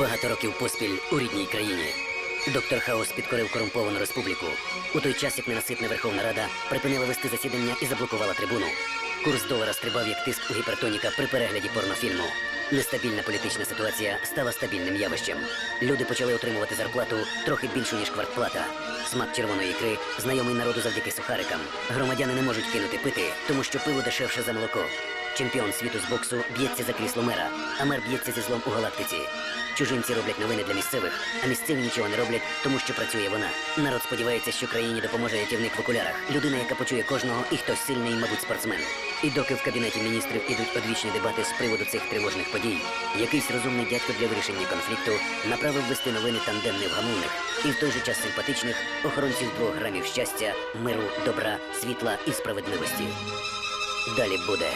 Багато років поспіль у рідній країні. Доктор Хаус підкорив корумповану республіку. У той час, як ненаситна Верховна Рада припинила вести засідання і заблокувала трибуну. Курс долара стрибав як тиск у гіпертоніка при перегляді порнофільму. Нестабільна політична ситуація стала стабільним явищем. Люди почали отримувати зарплату трохи більшу, ніж квартплата. Смак червоної ікри знайомий народу завдяки сухарикам. Громадяни не можуть кинути пити, тому що пиво дешевше за молоко. Чемпіон світу з боксу б'ється за крісло мера, а мер б'ється зі злом у галактиці. Чужинці роблять новини для місцевих, а місцеві нічого не роблять, тому що працює вона. Народ сподівається, що країні допоможе рятівник в окулярах. Людина, яка почує кожного, і хтось сильний, мабуть, спортсмен. І доки в кабінеті міністрів ідуть одвічні дебати з приводу цих тривожних подій, якийсь розумний дядько для вирішення конфлікту направив вести новини тандем невгамовних і в той же час симпатичних охоронців двох грамів щастя, миру, добра, світла і справедливості. Далі буде.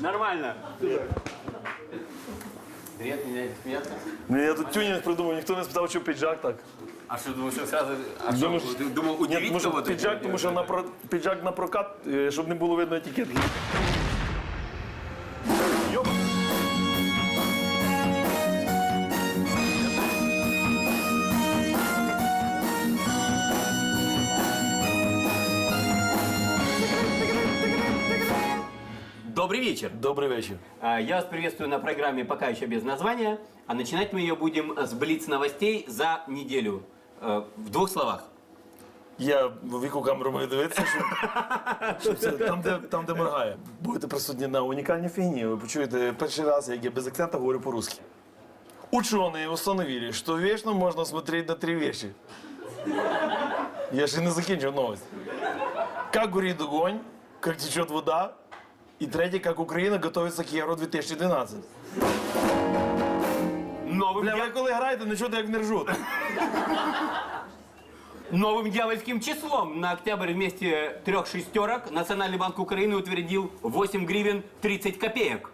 Нормально. Привет, меня приятно. Ну, я тут тюнинг придумав, ніхто не спитав, що піджак так. А что, думав, что сразу... А что, Думаешь- ты думал, Ні, удивить тому що кого-то? піджак, тому що на про... піджак на прокат, е, щоб не було видно етикетки. Добрый вечер. Добрий вечір. А, Я вас приветствую на программе «Пока еще без названия». А начинать мы ее будем с блиц новостей за неделю. Э, В двух словах. Я в яку камеру маю дивитися, що, що це там, де, там, де моргає. Будете присутні на унікальній фігні. Ви почуєте перший раз, як я без акцента говорю по-русски. Ученые установили, что вечно можно смотреть на три вещи. Я ще не закінчив новость. Как горит огонь, как течет вода, и третє, как Україна готовится к Євро 2012. Новым, Бля, дья- ви коли граєте, не чути, як не ржуть. Новым дьявольским числом на октябрь вместе трех шестерок Национальный банк Украины утвердил 8 гривен 30 копеек.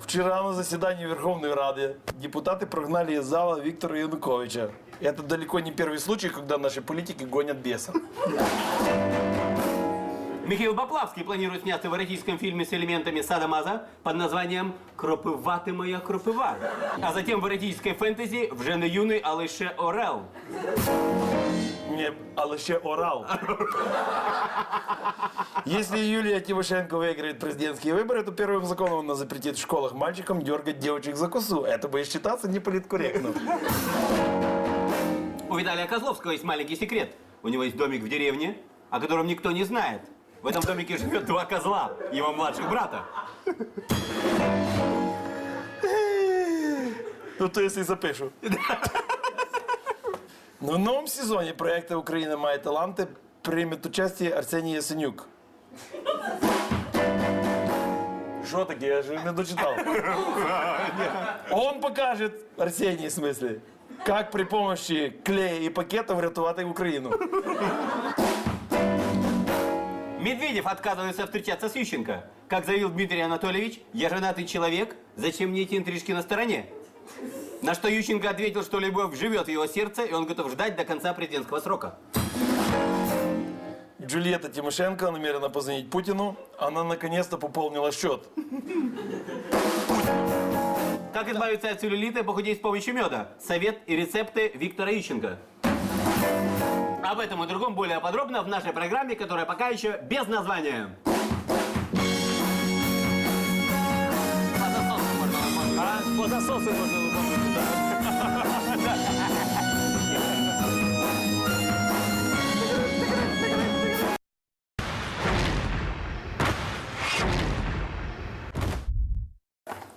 Вчера на заседании Верховной Рады депутаты прогнали из зала Виктора Януковича. Это далеко не первый случай, когда наши политики гонят беса. Михаил Поплавский планирует сняться в эротическом фильме с элементами садомаза под названием «Кропива ты моя кропива». А затем в эротической фэнтези в Жене Юный Алыше Орел. Не, але ще орал. Если Юлия Тимошенко выиграет президентские выборы, то первым законом она запретит в школах мальчикам дергать девочек за косу. Это будет считаться неполиткорректно. У Виталия Козловского есть маленький секрет. У него есть домик в деревне, о котором никто не знает. В этом домике живет два козла, его младших брата. Ну, то если запишу. Ну, в новом сезоне проекта «Украина має таланти» примет участие Арсеній Ясенюк. Що таке? Я же не дочитав. Он покажет, Арсеній, в смысле, как при помощи клея и пакетов врятувати Україну. Медведев отказывается встречаться с Ющенко. Как заявил Дмитрий Анатольевич, я женатый человек, зачем мне эти интрижки на стороне? На что Ющенко ответил, что любовь живет в его сердце, и он готов ждать до конца президентского срока. Джульетта Тимошенко намерена позвонить Путину. Она наконец-то пополнила счет. Как избавиться от целлюлита и похудеть с помощью меда? Совет и рецепты Виктора Ющенко. Об этом и другом более подробно в нашей программе, которая пока еще без названия. По засосу можно да.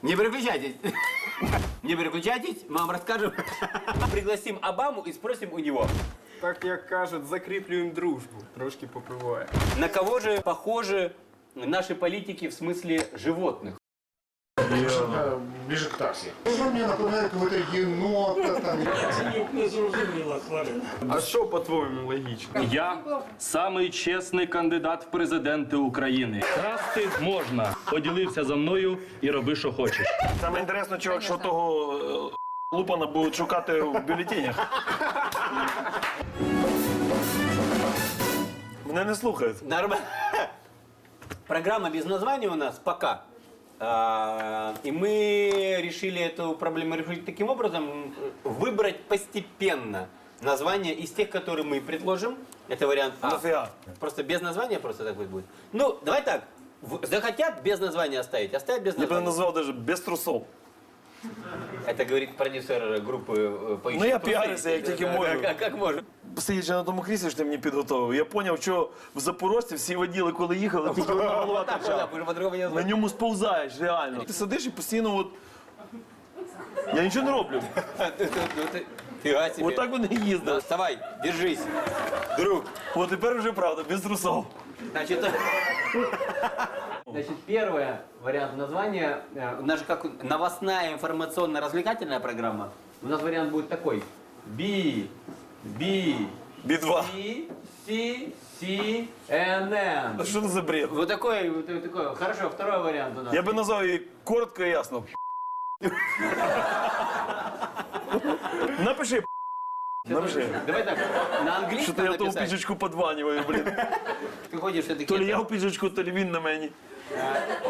Не переключайтесь. Не переключайтесь, мы вам расскажем. Пригласим Обаму и спросим у него, Так як кажуть, закріплюємо дружбу. Трошки попиває. на кого же похожи наши политики в смысле животных. Машина ближе к такси. Она мне напоминает какого-то енота там. А що, по-твоєму, логічно? Я самий чесний кандидат в президенти України. Красти можна. Поділився за мною і роби, що хочеш. Саме інтересно, чувак, що того е, Лупана будуть шукати в бюлетенях. Мене не слухають. Нормально. Программа без названия у нас пока. А, И мы решили эту проблему решить таким образом, выбрать постепенно название из тех, которые мы предложим. Это вариант А. Нафіга? Просто без названия просто так вот будет. Ну, давай так. В- Захотят без названия оставить, оставят без Я б не названия. назвав навіть без трусов. Это говорит продюсер группы э, «Поищи Ну, я трусы». пиарюся, як тільки можу. Как, как можно. Сидячи на тому кріслі, що ти мені підготовив, я зрозумів, що в Запорожці всі воділи, коли їхали, тільки одна голова Вот так, вот торчала. так, уже по-другому не На назвать. ньому сповзаєш, реально. Ти сидиш і постійно от. Я нічого не роблю. Ну, ты- Фига себе. Отак вони і Да, їздили. Вставай, держись, друг. От тепер вже правда, без трусов. Значит, Значит, первый вариант названия, э, у нас же как новостная информационно-развлекательная программа. У нас вариант будет такой. Би, би, Бі-2. си, си, си, н, А н. що це за бред? Вот такой, вот такой. Хорошо, второй вариант у нас. Я би назвав її коротко і ясно. Напиши. Напиши. Давай так, на Що английском то я в тому написать. піджачку подванюваю, блін. Ты ходишь все-таки. То ли я в піджачку, то ли він на мені.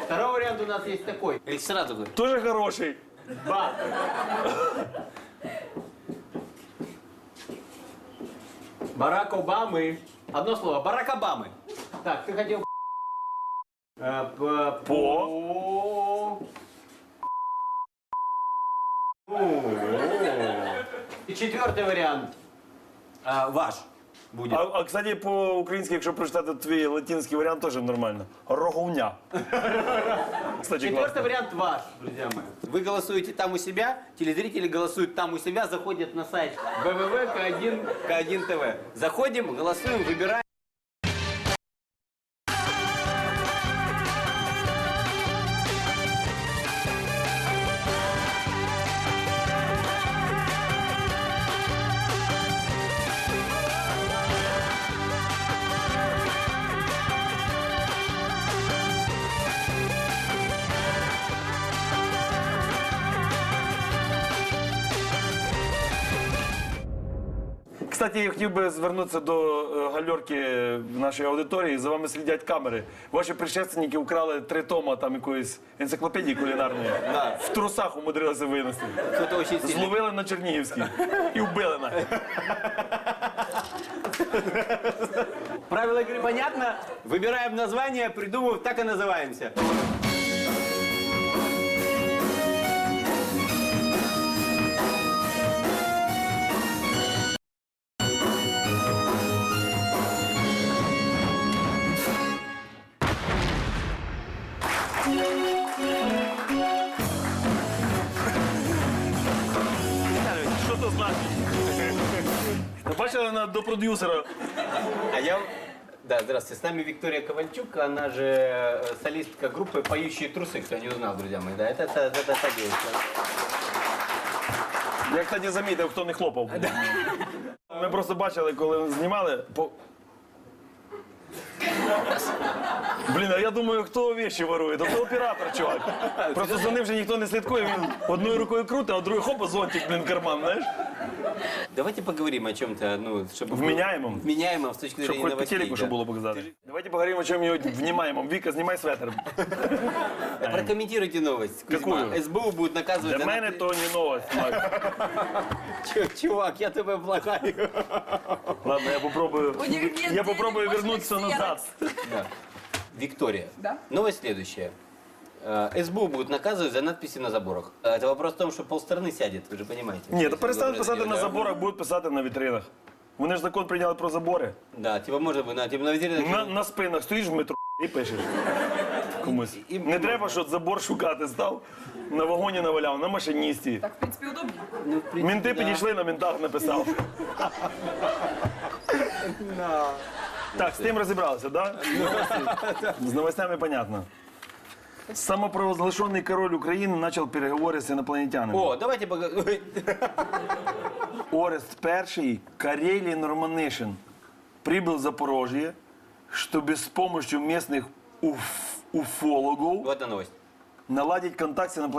Второй вариант у нас есть такой. Или сразу говорю. Тоже хороший. Ба. Барак Обамы. Одно слово. Барак Обамы. Так, ты хотел... Э, п- По. четвертый вариант. А, ваш будет. А, а кстати, по-українськи, якщо прочитати твій латинський варіант, теж нормально. Роговня. Кстати, Четвертый класно. вариант ваш, друзья мои. Вы голосуете там у себя, телезрители голосуют там у себя, заходят на сайт www.k1, K1 TV. Заходим, голосуем, выбираем. Кстати, я хотів би звернутися до е, гальорки нашої аудиторії. За вами слідять камери. Ваші предшественники украли три тома там якоїсь енциклопедії кулінарної. Да. В трусах умудрилися винести. Кто-то очень сильно. Зловили на Чернігівській і вбили на. Правила игры понятно? Выбираем название, придумываем, так и называемся. Бачили на до продюсера. А я... Да, здравствуйте. С нами Виктория Ковальчук, она же э, солистка группы «Поющие трусы», кто не узнал, друзья мои. Да, это, это, это та девушка. Я, кстати, замітив, хто не хлопав. Ми просто бачили, коли знімали. По... Блін, а я думаю, хто віші ворує? Тобто оператор, чувак. Просто за ним вже ніхто не слідкує, він одною рукою крутить, а другою хопа зонтик, блін, карман, знаєш? Давайте поговорим о чем-то, ну, чтобы... Вменяемом. Вменяемом с точки Щоб зрения хоч по новостей. телеку, щоб да. було показати. Давайте поговоримо, о чому внімаємо. Віка, знімай светр. Прокомментируйте новость. Кузьма. Какую? СБУ будет наказывать. Для за мене то не новость. Макс. Чу- Чувак, я тебе благаю. Ладно, я попробую. Я попробую вернуться назад. Да. Виктория. Да? Новость следующая. Э, СБУ будет наказывать за надписи на заборах. А Это вопрос в том, что полстраны сядет, вы же понимаете. Ні, то Если перестануть вы писати добрые на люди, да? заборах, будуть писати на вітринах. Вони ж закон прийняли про забори. Да, типа можно бы на, типа на ветеринарном- На, на спинах стоїш в метро і пишеш. Комусь. І- і- Не треба, щоб забор шукати став. На вагоні наваляв, на машиністі. Так, в принципе, удобнее. Ну, в принципе, Мінти да. підійшли, на ментах написав. Так, з тим розібралися, так? З новостями понятно. Самопровозглашенный король Украины начал переговоры с инопланетянами. О, давайте поговорим. Орест I, Карелий Норманишин, прибыл в Запорожье, чтобы с помощью местных уф- уфологов Вот новость. наладить контакт с инопланетянами.